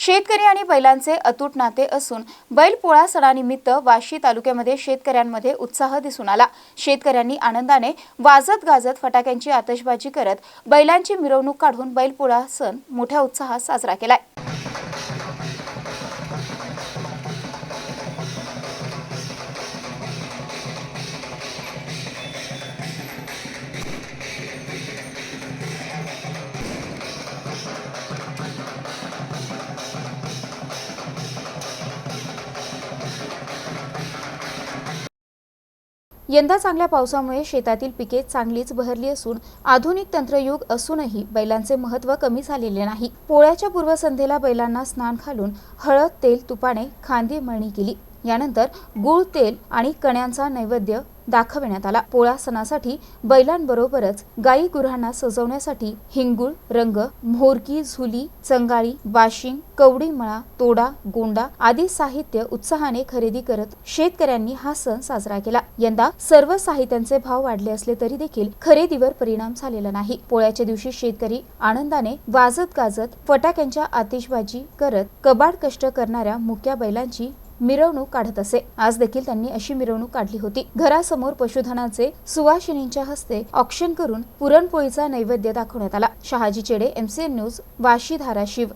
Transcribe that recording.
शेतकरी आणि बैलांचे अतूट नाते असून बैलपोळा सणानिमित्त वाशी तालुक्यामध्ये शेतकऱ्यांमध्ये उत्साह दिसून आला. शेतकऱ्यांनी आनंदाने वाजत गाजत फटाक्यांची आतषबाजी करत बैलांची मिरवणूक काढून बैलपोळा सण मोठ्या उत्साहात साजरा केलाय. यंदा चांगल्या पावसामुळे शेतातील पिके चांगलीच बहरली असून आधुनिक तंत्रयुग असूनही बैलांचे महत्त्व कमी झालेले नाही. पोळ्याच्या पूर्वसंध्येला बैलांना स्नान घालून हळद तेल तुपाने खांदी मळणी केली. यानंतर गुळ तेल आणि कण्यांचा नैवेद्य दाखविण्यात आला. पोळा सणासाठी बैलांबरोबरच गायी गुरांना सजवण्यासाठी हिंगुळ रंग म्होरकी झुली चंगाळी बाशिंग कवडी मळा तोडा गोंडा आदी साहित्य उत्साहाने खरेदी करत शेतकऱ्यांनी हा सण साजरा केला. यंदा सर्व साहित्यांचे भाव वाढले असले तरी देखील खरेदीवर परिणाम झालेला नाही. पोळ्याच्या दिवशी शेतकरी आनंदाने वाजत गाजत फटाक्यांच्या आतिषबाजी करत कबाड कष्ट करणाऱ्या मुक्या बैलांची मिरवणूक काढत असे. आज देखील त्यांनी अशी मिरवणूक काढली होती. घरासमोर पशुधनाचे सुवासिनींच्या हस्ते ऑक्शन करून पुरणपोळीचा नैवेद्य दाखवण्यात आला. शहाजी चेडे एमसीएन न्यूज वाशी धाराशिव.